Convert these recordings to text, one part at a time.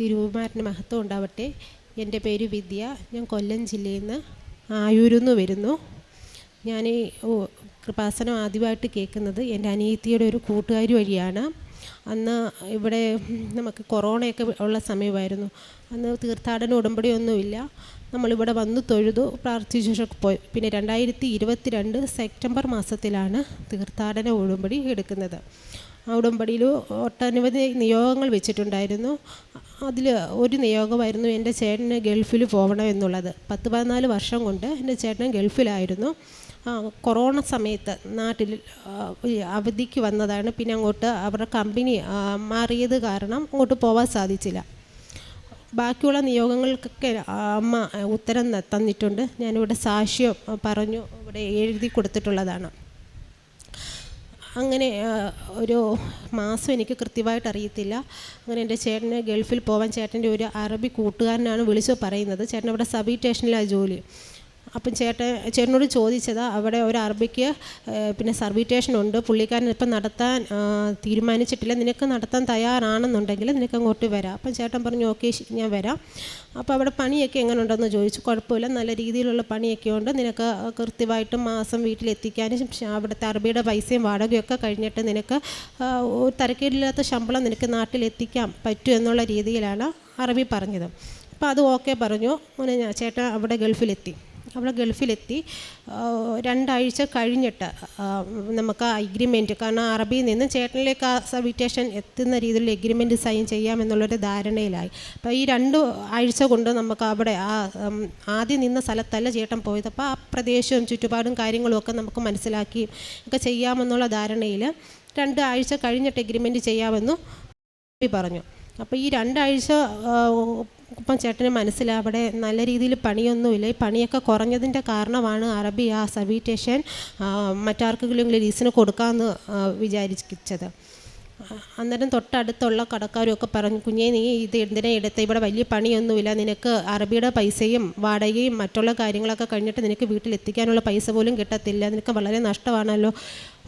തിരുവുമാരന് മഹത്വം ഉണ്ടാവട്ടെ. എന്റെ പേര് വിദ്യ. ഞാൻ കൊല്ലം ജില്ലയിൽ നിന്ന് ആയൂരിൽ നിന്ന് വരുന്നു. ഞാൻ ഈ കൃപാസനം ആദ്യമായിട്ട് കേൾക്കുന്നത് എന്റെ അനിയത്തിയുടെ ഒരു കൂട്ടുകാരി വഴിയാണ്. അന്ന് ഇവിടെ നമുക്ക് കൊറോണയൊക്കെ ഉള്ള സമയമായിരുന്നു. അന്ന് തീർത്ഥാടന ഉടമ്പടിയൊന്നുമില്ല. നമ്മളിവിടെ വന്ന് തൊഴുതു പ്രാർത്ഥിച്ചൊക്കെ പോയി. പിന്നെ രണ്ടായിരത്തി ഇരുപത്തി രണ്ട് സെപ്റ്റംബർ മാസത്തിലാണ് തീർത്ഥാടന ഉടമ്പടി എടുക്കുന്നത്. ഉടമ്പടിയിൽ ഒട്ടനവധി നിയോഗങ്ങൾ വെച്ചിട്ടുണ്ടായിരുന്നു. അതിൽ ഒരു നിയോഗമായിരുന്നു എന്റെ ചേട്ടന് ഗൾഫിൽ പോകണം എന്നുള്ളത്. പത്ത് പതിനാല് വർഷം കൊണ്ട് എന്റെ ചേട്ടൻ ഗൾഫിലായിരുന്നു. കൊറോണ സമയത്ത് നാട്ടിൽ അവധിക്ക് വന്നതാണ്. പിന്നെ അങ്ങോട്ട് അവരുടെ കമ്പനി മാറിയത് കാരണം അങ്ങോട്ട് പോകാൻ സാധിച്ചില്ല. ബാക്കിയുള്ള നിയോഗങ്ങൾക്കൊക്കെ അമ്മ ഉത്തരം തന്നിട്ടുണ്ട്. ഞാനിവിടെ സാക്ഷ്യം പറഞ്ഞു ഇവിടെ എഴുതി കൊടുത്തിട്ടുള്ളതാണ്. അങ്ങനെ ഒരു മാസം എനിക്ക് കൃത്യമായിട്ട് അറിയത്തില്ല. അങ്ങനെ എന്റെ ചേട്ടന് ഗൾഫിൽ പോകാൻ ചേട്ടന്റെ ഒരു അറബി കൂട്ടുകാരനാണ് വിളിച്ചു പറയുന്നത്. ചേട്ടൻ അവിടെ സ്റ്റേഷനിലാണ് ജോലി. അപ്പം ചേട്ടൻ ചേട്ടനോട് ചോദിച്ചത് അവിടെ ഒരു അറബിക്ക് പിന്നെ സർവീറ്റേഷൻ ഉണ്ട്. പുള്ളിക്കാരൻ ഇപ്പം നടത്താൻ തീരുമാനിച്ചിട്ടില്ല. നിനക്ക് നടത്താൻ തയ്യാറാണെന്നുണ്ടെങ്കിൽ നിനക്ക് അങ്ങോട്ട് വരാം. അപ്പം ചേട്ടൻ പറഞ്ഞു ഓക്കെ ഞാൻ വരാം. അപ്പോൾ അവിടെ പണിയൊക്കെ എങ്ങനെ ഉണ്ടെന്ന് ചോദിച്ചു. കുഴപ്പമില്ല നല്ല രീതിയിലുള്ള പണിയൊക്കെ ഉണ്ട്. നിനക്ക് കൃത്യമായിട്ട് മാസം വീട്ടിലെത്തിക്കാനും അവിടുത്തെ അറബിയുടെ പൈസയും വാടകയൊക്കെ കഴിഞ്ഞിട്ട് നിനക്ക് ഒരു തരക്കേടില്ലാത്ത ശമ്പളം നിനക്ക് നാട്ടിലെത്തിക്കാൻ പറ്റൂ എന്നുള്ള രീതിയിലാണ് അറബി പറഞ്ഞത്. അപ്പോൾ അത് ഓക്കെ പറഞ്ഞു. ഞാൻ ചേട്ടൻ അവിടെ ഗൾഫിലെത്തി. അവിടെ ഗൾഫിലെത്തി. രണ്ടാഴ്ച കഴിഞ്ഞിട്ട് നമുക്ക് ആ എഗ്രിമെന്റ് കാരണം അറബിയിൽ നിന്ന് ചേട്ടനിലേക്ക് ആ സവിറ്റേഷൻ എത്തുന്ന രീതിയിലുള്ള എഗ്രിമെന്റ് സൈൻ ചെയ്യാമെന്നുള്ളൊരു ധാരണയിലായി. അപ്പോൾ ഈ രണ്ട് ആഴ്ച കൊണ്ട് നമുക്ക് അവിടെ ആ ആദ്യം നിന്ന സ്ഥലത്തല്ല ചേട്ടൻ പോയത്. അപ്പോൾ ആ പ്രദേശവും ചുറ്റുപാടും കാര്യങ്ങളും ഒക്കെ നമുക്ക് മനസ്സിലാക്കി ഒക്കെ ചെയ്യാമെന്നുള്ള ധാരണയിൽ രണ്ട് ആഴ്ച കഴിഞ്ഞിട്ട് എഗ്രിമെന്റ് ചെയ്യാമെന്ന് പറഞ്ഞു. അപ്പോൾ ഈ രണ്ടാഴ്ച ഇപ്പം ചേട്ടന് മനസ്സിലാ അവിടെ നല്ല രീതിയിൽ പണിയൊന്നുമില്ല. ഈ പണിയൊക്കെ കുറഞ്ഞതിന്റെ കാരണമാണ് അറബി ആ സബീറ്റേഷൻ മറ്റാർക്കെങ്കിലും ലീസിന് കൊടുക്കാമെന്ന് വിചാരിച്ചത് അന്നേരം തൊട്ടടുത്തുള്ള കടക്കാരും ഒക്കെ പറഞ്ഞു കുഞ്ഞേ നീ ഇത് എന്തിനാ എടുത്ത? ഇവിടെ വലിയ പണിയൊന്നുമില്ല. നിനക്ക് അറബിയുടെ പൈസയും വാടകയും മറ്റുള്ള കാര്യങ്ങളൊക്കെ കഴിഞ്ഞിട്ട് നിനക്ക് വീട്ടിലെത്തിക്കാനുള്ള പൈസ പോലും കിട്ടത്തില്ല. നിനക്ക് വളരെ നഷ്ടമാണല്ലോ.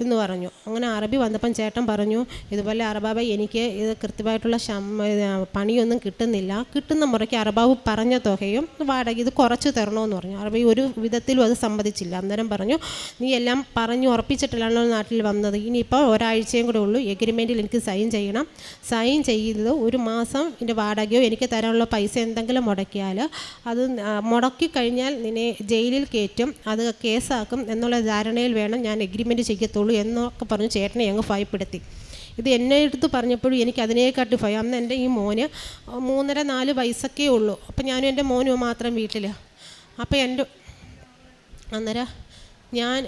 എന്ന് പറഞ്ഞു. അങ്ങനെ അറബി വന്നപ്പം ചേട്ടൻ പറഞ്ഞു ഇതുപോലെ അറബാബ എനിക്ക് ഇത് കൃത്യമായിട്ടുള്ള പണിയൊന്നും കിട്ടുന്നില്ല. കിട്ടുന്ന മുറയ്ക്ക് അറബാബ് പറഞ്ഞ തുകയും വാടക ഇത് കുറച്ച് തരണമെന്ന് പറഞ്ഞു. അറബി ഒരു വിധത്തിലും അത് സമ്മതിച്ചില്ല. അന്നേരം പറഞ്ഞു നീ എല്ലാം പറഞ്ഞു ഉറപ്പിച്ചിട്ടില്ലാണോ നാട്ടിൽ വന്നത്? ഇനിയിപ്പോൾ ഒരാഴ്ചയും കൂടെ ഉള്ളൂ. എഗ്രിമെന്റിൽ എനിക്ക് സൈൻ ചെയ്യണം. സൈൻ ചെയ്തത് ഒരു മാസം എന്റെ വാടകയോ എനിക്ക് തരാനുള്ള പൈസ എന്തെങ്കിലും മുടക്കിയാൽ അത് മുടക്കി കഴിഞ്ഞാൽ നിന്നെ ജയിലിൽ കയറ്റും. അത് കേസാക്കും എന്നുള്ള ധാരണയിൽ വേണം ഞാൻ എഗ്രിമെന്റ് ചെയ്യത്തുള്ളൂ. എന്നൊക്കെ പറഞ്ഞ് ചേട്ടനെ അങ്ങ് ഭയപ്പെടുത്തി. ഇത് എന്നെ എടുത്ത് പറഞ്ഞപ്പോഴും എനിക്ക് അതിനേക്കാട്ടി ഭയം. അന്ന് എന്റെ ഈ മോന് മൂന്നര നാല് വയസ്സൊക്കെ ഉള്ളൂ. അപ്പം ഞാനും എന്റെ മോനും മാത്രം വീട്ടിൽ അപ്പം എന്റെ അന്നേരം ഞാൻ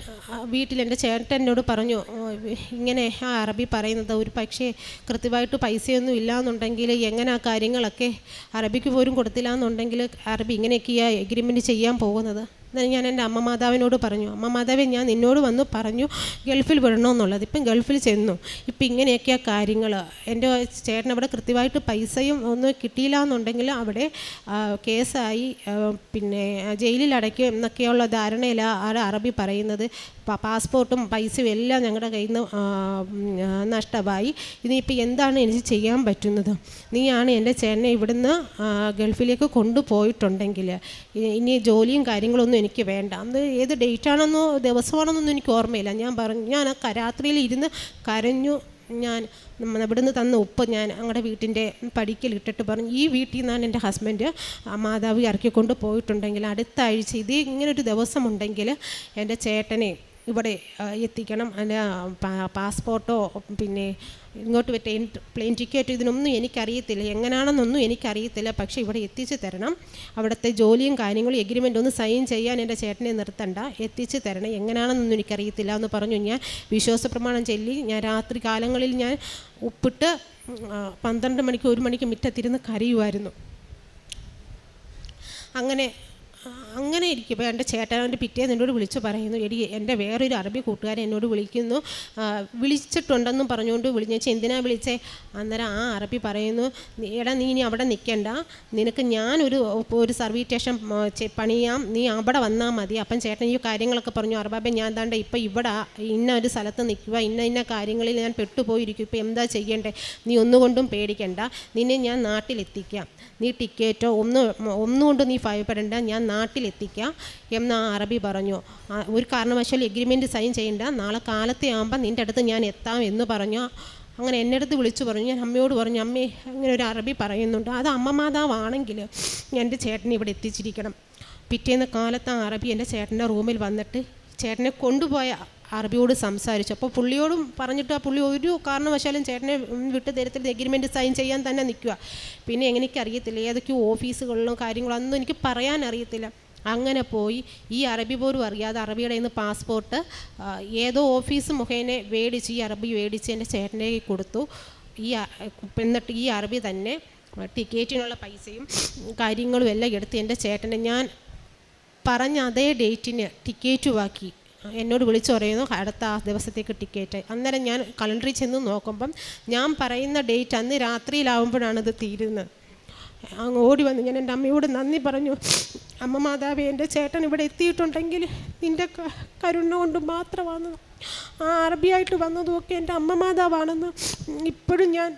വീട്ടിൽ എന്റെ ചേട്ടൻ എന്നോട് പറഞ്ഞു ഇങ്ങനെ ആ അറബി പറയുന്നത് ഒരു പക്ഷേ കൃത്യമായിട്ട് പൈസയൊന്നും ഇല്ലയെന്നുണ്ടെങ്കിൽ എങ്ങനെ ആ കാര്യങ്ങളൊക്കെ അറബിക്ക് പോലും കൊടുത്തില്ല എന്നുണ്ടെങ്കിൽ അറബി ഇങ്ങനെയൊക്കെയാണ് എഗ്രിമെന്റ് ചെയ്യാൻ പോകുന്നത്? എന്നാൽ ഞാൻ എന്റെ അമ്മ മാതാവിനോട് പറഞ്ഞു അമ്മ മാതാവേ ഞാൻ നിന്നോട് വന്ന് പറഞ്ഞു ഗൾഫിൽ വിടണമെന്നുള്ളത്. ഇപ്പം ഗൾഫിൽ ചെന്നു. ഇപ്പം ഇങ്ങനെയൊക്കെയാ കാര്യങ്ങൾ എന്റെ ചേട്ടൻ അവിടെ കൃത്യമായിട്ട് പൈസയും ഒന്നും കിട്ടിയില്ല എന്നുണ്ടെങ്കിൽ അവിടെ കേസായി. പിന്നെ ജയിലിൽ അടയ്ക്കും എന്നൊക്കെയുള്ള ധാരണയിലാണ് ആ അറബി പറയുന്നത്. പാസ്പോർട്ടും പൈസയും എല്ലാം ഞങ്ങളുടെ കയ്യിൽ നിന്ന് നഷ്ടമായി. ഇനിയിപ്പോൾ എന്താണ് എനിക്ക് ചെയ്യാൻ പറ്റുന്നത്? നീയാണ് എന്റെ ചേട്ടനെ ഇവിടുന്ന് ഗൾഫിലേക്ക് കൊണ്ടുപോയിട്ടുണ്ടെങ്കിൽ ഇനി ജോലിയും കാര്യങ്ങളൊന്നും എനിക്ക് വേണ്ട. അത് ഏത് ഡേറ്റ് ആണെന്നോ ദിവസമാണെന്നൊന്നും എനിക്ക് ഓർമ്മയില്ല. ഞാൻ പറഞ്ഞു ഞാൻ ആ രാത്രിയിൽ ഇരുന്ന് കരഞ്ഞു ഞാൻ ഇവിടുന്ന് തന്ന ഉപ്പ് ഞാൻ അങ്ങടെ വീട്ടിന്റെ പടിക്കൽ ഇട്ടിട്ട് പറഞ്ഞു ഈ വീട്ടിൽ നിന്നാണ് എന്റെ ഹസ്ബൻഡ് മാതാവ് ഇറക്കിക്കൊണ്ട് പോയിട്ടുണ്ടെങ്കിൽ അടുത്ത ആഴ്ച ഇത് ഇങ്ങനൊരു ദിവസമുണ്ടെങ്കിൽ എന്റെ ചേട്ടനെ ഇവിടെ എത്തിക്കണം. അല്ല പാസ്പോർട്ടോ പിന്നെ ഇങ്ങോട്ട് ട്രെയിൻ പ്ലെയിൻ ടിക്കറ്റ് ഇതിനൊന്നും എനിക്കറിയത്തില്ല. എങ്ങനെയാണെന്നൊന്നും എനിക്കറിയത്തില്ല. പക്ഷേ ഇവിടെ എത്തിച്ച് തരണം. അവിടുത്തെ ജോലിയും കാര്യങ്ങളും എഗ്രിമെന്റ് ഒന്ന് സൈൻ ചെയ്യാൻ എന്റെ ചേട്ടനെ നിർത്തണ്ട. എത്തിച്ച് തരണം. എങ്ങനെയാണെന്നൊന്നും എനിക്കറിയത്തില്ല എന്ന് പറഞ്ഞു ഞാൻ വിശ്വാസ പ്രമാണം ചൊല്ലി ഞാൻ രാത്രി കാലങ്ങളിൽ ഞാൻ ഉപ്പിട്ട് പന്ത്രണ്ട് മണിക്ക് ഒരു മണിക്ക് മുറ്റത്തിരുന്ന് കരയുമായിരുന്നു അങ്ങനെ അങ്ങനെ ഇരിക്കുമ്പോൾ എന്റെ ചേട്ടൻ എന്റെ പിറ്റേന്ന് എന്നോട് വിളിച്ചു പറയുന്നു എടി എന്റെ വേറൊരു അറബി കൂട്ടുകാരൻ എന്നോട് വിളിക്കുന്നു. വിളിച്ചിട്ടുണ്ടെന്നും പറഞ്ഞുകൊണ്ട് വിളിഞ്ഞ. വെച്ചാൽ എന്തിനാ വിളിച്ചേ? അന്നേരം ആ അറബി പറയുന്നു "നീ- എടാ നീ ഇനി അവിടെ നിൽക്കണ്ട. നിനക്ക് ഞാനൊരു ഒരു സർവീസ് സ്റ്റേഷൻ പണിയാം. നീ അവിടെ വന്നാൽ മതി. അപ്പം ചേട്ടൻ ഈ കാര്യങ്ങളൊക്കെ പറഞ്ഞു. അറബാബെ ഞാൻ താണ്ട ഇപ്പം ഇവിടെ ഇന്ന ഒരു സ്ഥലത്ത് നിൽക്കുക. ഇന്ന ഇന്ന കാര്യങ്ങളിൽ ഞാൻ പെട്ടുപോയിരിക്കും. ഇപ്പം എന്താ ചെയ്യണ്ടേ? നീ ഒന്നുകൊണ്ടും പേടിക്കണ്ട. നിന്നെ ഞാൻ നാട്ടിലെത്തിക്കാം. നീ ടിക്കറ്റോ ഒന്നും ഒന്നുകൊണ്ട് നീ ഭയപ്പെടേണ്ട. ഞാൻ നാട്ടിലെത്തിക്കാം എന്ന് ആ അറബി പറഞ്ഞു. ഒരു കാരണവശാലും എഗ്രിമെന്റ് സൈൻ ചെയ്യേണ്ട. നാളെ കാലത്തെ ആകുമ്പോൾ നിന്റെ അടുത്ത് ഞാൻ എത്താം എന്ന് പറഞ്ഞു. അങ്ങനെ എന്റെ അടുത്ത് വിളിച്ചു പറഞ്ഞു. ഞാൻ അമ്മയോട് പറഞ്ഞു അമ്മേ അങ്ങനെ ഒരു അറബി പറയുന്നുണ്ട്. അത് അമ്മ മാതാവാണെങ്കിൽ എന്റെ ചേട്ടനെ ഇവിടെ എത്തിച്ചിരിക്കണം. പിറ്റേന്ന് കാലത്ത് ആ അറബി എന്റെ ചേട്ടന്റെ റൂമിൽ വന്നിട്ട് ചേട്ടനെ കൊണ്ടുപോയ അറബിയോട് സംസാരിച്ചു. അപ്പോൾ പുള്ളിയോടും പറഞ്ഞിട്ട് ആ പുള്ളി ഒരു കാരണവശാലും ചേട്ടനെ വിട്ട് തരത്തിൽ എഗ്രിമെന്റ് സൈൻ ചെയ്യാൻ തന്നെ നിൽക്കുക. പിന്നെ എനിക്കറിയത്തില്ല ഏതൊക്കെയോ ഓഫീസുകളിലും കാര്യങ്ങളും അന്നും എനിക്ക് പറയാൻ അറിയത്തില്ല. അങ്ങനെ പോയി. ഈ അറബി പോലും അറിയാതെ അറബിയുടെ നിന്ന് പാസ്പോർട്ട് ഏതോ ഓഫീസ് മുഖേന മേടിച്ച് ഈ അറബി മേടിച്ച് എന്റെ ചേട്ടന്റെ കൊടുത്തു. ഈ എന്നിട്ട് ഈ അറബി തന്നെ ടിക്കറ്റിനുള്ള പൈസയും കാര്യങ്ങളും എല്ലാം എടുത്ത് എന്റെ ചേട്ടനെ ഞാൻ പറഞ്ഞ അതേ ഡേറ്റിന് ടിക്കറ്റ് ബാക്കി എന്നോട് വിളിച്ചു പറയുന്നു അടുത്ത ദിവസത്തേക്ക് ടിക്കറ്റ്. അന്നേരം ഞാൻ കലണ്ടറിൽ ചെന്ന് നോക്കുമ്പം ഞാൻ പറയുന്ന ഡേറ്റ് അന്ന് രാത്രിയിലാവുമ്പോഴാണ് ഇത് തീരുന്നത്. അങ്ങ് ഓടി വന്ന് ഞാൻ എന്റെ അമ്മയോട് നന്ദി പറഞ്ഞു അമ്മ മാതാവ് എന്റെ ചേട്ടൻ ഇവിടെ എത്തിയിട്ടുണ്ടെങ്കിൽ നിന്റെ കരുണ കൊണ്ട് മാത്രമാണ്. ആ അറബിയായിട്ട് വന്നതുമൊക്കെ എന്റെ അമ്മ മാതാവാണെന്ന് ഇപ്പോഴും ഞാൻ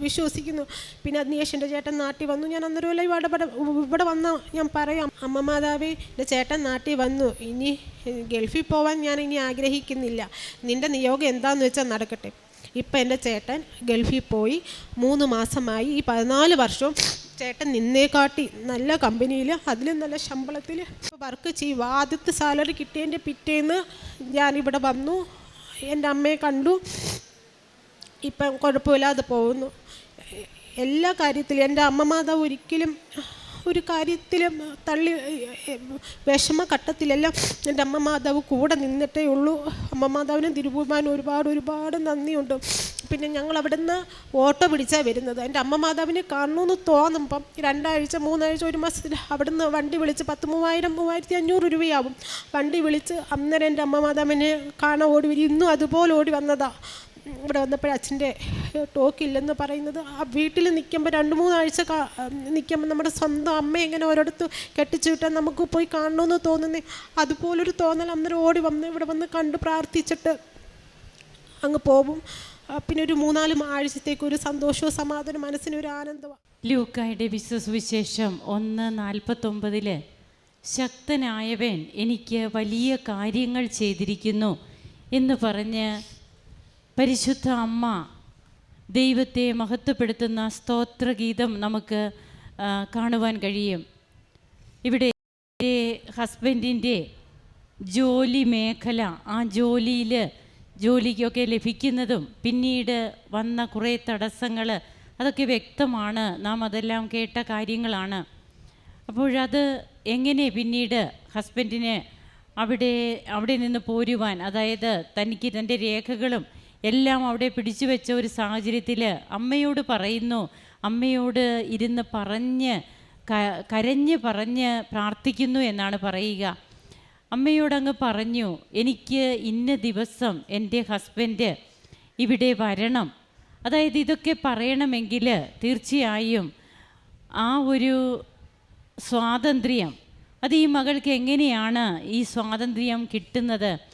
വിശ്വസിക്കുന്നു. പിന്നെ അതിനുശേഷം എന്റെ ചേട്ടൻ നാട്ടിൽ വന്നു. ഞാൻ അന്നൊരു ഇവിടെ ഇവിടെ ഇവിടെ വന്ന ഞാൻ പറയാം അമ്മ മാതാവേ എന്റെ ചേട്ടൻ നാട്ടിൽ വന്നു. ഇനി ഗൾഫിൽ പോവാൻ ഞാൻ ഇനി ആഗ്രഹിക്കുന്നില്ല. നിന്റെ നിയോഗം എന്താണെന്ന് വെച്ചാൽ നടക്കട്ടെ. ഇപ്പം എന്റെ ചേട്ടൻ ഗൾഫിൽ പോയി. മൂന്ന് മാസമായി. ഈ പതിനാല് വർഷവും ചേട്ടൻ നിന്നേക്കാട്ടി നല്ല കമ്പനിയിൽ അതിലും നല്ല ശമ്പളത്തിൽ വർക്ക് ചെയ്യും. ആദ്യത്തെ സാലറി കിട്ടിയതിന്റെ പിറ്റേന്ന് ഞാനിവിടെ വന്നു. എന്റെ അമ്മയെ കണ്ടു. ഇപ്പം കുഴപ്പമില്ലാതെ പോകുന്നു. എല്ലാ കാര്യത്തിലും എന്റെ അമ്മ മാതാവ് ഒരിക്കലും ഒരു കാര്യത്തിലും തള്ളി വിഷമ ഘട്ടത്തിലെല്ലാം എന്റെ അമ്മ മാതാവ് കൂടെ നിന്നിട്ടേ ഉള്ളൂ. അമ്മ മാതാവിനും തിരുപൂമാനും ഒരുപാട് ഒരുപാട് നന്ദിയുണ്ട്. പിന്നെ ഞങ്ങൾ അവിടുന്ന് ഓട്ടോ പിടിച്ചാണ് വരുന്നത്. എന്റെ അമ്മ മാതാവിനെ കാണണമെന്ന് തോന്നുമ്പം രണ്ടാഴ്ച മൂന്നാഴ്ച ഒരു മാസത്തിൽ അവിടുന്ന് വണ്ടി വിളിച്ച് പത്ത് മൂവായിരം മൂവായിരത്തി അഞ്ഞൂറ് രൂപയാവും. വണ്ടി വിളിച്ച് അന്നേരം എന്റെ അമ്മ മാതാവിനെ കാണാൻ ഓടി വരും. ഇന്നും അതുപോലെ ഓടി വന്നതാ. ഇവിടെ വന്നപ്പോൾ അച്ഛന്റെ ടോക്കില്ലെന്ന് പറയുന്നത് ആ വീട്ടിൽ നിൽക്കുമ്പോൾ രണ്ട് മൂന്നാഴ്ച നിൽക്കുമ്പോൾ നമ്മുടെ സ്വന്തം അമ്മ എങ്ങനെ ഒരിടത്ത് കെട്ടിച്ചു വിട്ടാൽ നമുക്ക് പോയി കാണണമെന്ന് തോന്നുന്നേ. അതുപോലൊരു തോന്നൽ അന്നേരം ഓടി വന്ന് ഇവിടെ വന്ന് കണ്ട് പ്രാർത്ഥിച്ചിട്ട് അങ്ങ് പോകും. പിന്നെ ഒരു മൂന്നാൽ ആഴ്ചത്തേക്ക് ഒരു സന്തോഷവും സമാധാനം മനസ്സിന് മനസ്സിനൊരു ആനന്ദമാണ് ലൂക്കായുടെ വിശ്വസുവിശേഷം ഒന്ന് നാൽപ്പത്തൊമ്പതിൽ ശക്തനായവൻ എനിക്ക് വലിയ കാര്യങ്ങൾ ചെയ്തിരിക്കുന്നു എന്ന് പറഞ്ഞ് പരിശുദ്ധ അമ്മ ദൈവത്തെ മഹത്വപ്പെടുത്തുന്ന സ്തോത്രഗീതം നമുക്ക് കാണുവാൻ കഴിയും. ഇവിടെ ഹസ്ബൻഡിന്റെ ജോലി മേഖല ആ ജോലിയിൽ ജോലിക്കൊക്കെ ലഭിക്കുന്നതും പിന്നീട് വന്ന കുറേ തടസ്സങ്ങൾ അതൊക്കെ വ്യക്തമാണ്. നാം അതെല്ലാം കേട്ട കാര്യങ്ങളാണ്. അപ്പോഴത് എങ്ങനെ പിന്നീട് ഹസ്ബൻഡിന് അവിടെ അവിടെ നിന്ന് പോരുവാൻ അതായത് തനിക്ക് തന്റെ രേഖകളും എല്ലാം അവിടെ പിടിച്ചു വെച്ച ഒരു സാഹചര്യത്തിൽ അമ്മയോട് പറയുന്നു. അമ്മയോട് ഇരുന്ന് പറഞ്ഞ് കരഞ്ഞ് പറഞ്ഞ് പ്രാർത്ഥിക്കുന്നു എന്നാണ് പറയുക. അമ്മയോടങ്ങ് പറഞ്ഞു എനിക്ക് ഇന്ന ദിവസം എന്റെ ഹസ്ബൻഡ് ഇവിടെ വരണം. അതായത് ഇതൊക്കെ പറയണമെങ്കിൽ തീർച്ചയായും ആ ഒരു സ്വാതന്ത്ര്യം അത് ഈ മകൾക്ക് എങ്ങനെയാണ് ഈ സ്വാതന്ത്ര്യം കിട്ടുന്നത്?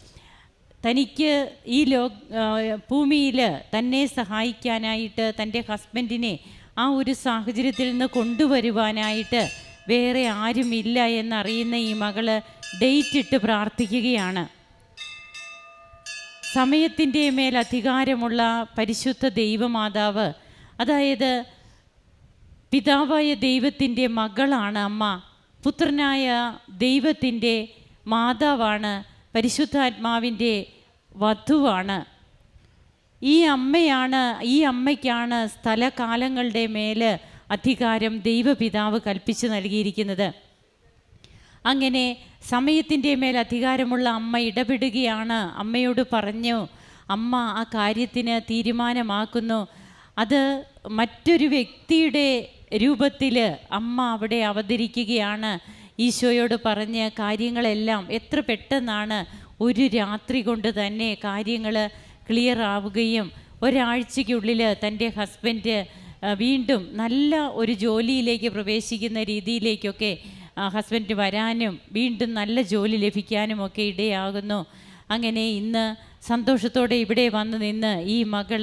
തനിക്ക് ഈ ലോ ഭൂമിയിൽ തന്നെ സഹായിക്കാനായിട്ട് തന്റെ ഹസ്ബൻഡിനെ ആ ഒരു സാഹചര്യത്തിൽ നിന്ന് കൊണ്ടുവരുവാനായിട്ട് വേറെ ആരുമില്ല എന്നറിയുന്ന ഈ മകൾ ഡേറ്റ് ഇട്ട് പ്രാർത്ഥിക്കുകയാണ്. സമയത്തിന്റെ മേൽ അധികാരമുള്ള പരിശുദ്ധ ദൈവമാതാവ് അതായത് പിതാവായ ദൈവത്തിന്റെ മകളാണ് അമ്മ പുത്രനായ ദൈവത്തിന്റെ മാതാവാണ് പരിശുദ്ധാത്മാവിന്റെ വധുവാണ്. ഈ അമ്മയാണ് ഈ അമ്മയ്ക്കാണ് സ്ഥലകാലങ്ങളുടെ മേൽ അധികാരം ദൈവപിതാവ് കൽപ്പിച്ചു നൽകിയിരിക്കുന്നത്. അങ്ങനെ സമയത്തിന്റെ മേൽ അധികാരമുള്ള അമ്മ ഇടപെടുകയാണ്. അമ്മയോട് പറഞ്ഞു അമ്മ ആ കാര്യത്തിന് തീരുമാനമാക്കുന്നു. അത് മറ്റൊരു വ്യക്തിയുടെ രൂപത്തിൽ അമ്മ അവിടെ അവതരിക്കുകയാണ്. ഈശോയോട് പറഞ്ഞ കാര്യങ്ങളെല്ലാം എത്ര പെട്ടെന്നാണ് ഒരു രാത്രി കൊണ്ട് തന്നെ കാര്യങ്ങൾ ക്ലിയർ ആവുകയും ഒരാഴ്ചയ്ക്കുള്ളിൽ തന്റെ ഹസ്ബൻഡ് വീണ്ടും നല്ല ഒരു ജോലിയിലേക്ക് പ്രവേശിക്കുന്ന രീതിയിലേക്കൊക്കെ ഹസ്ബൻഡ് വരാനും വീണ്ടും നല്ല ജോലി ലഭിക്കാനും ഒക്കെ ഇടയാകുന്നു. അങ്ങനെ ഇന്ന് സന്തോഷത്തോടെ ഇവിടെ വന്ന് നിന്ന് ഈ മകൾ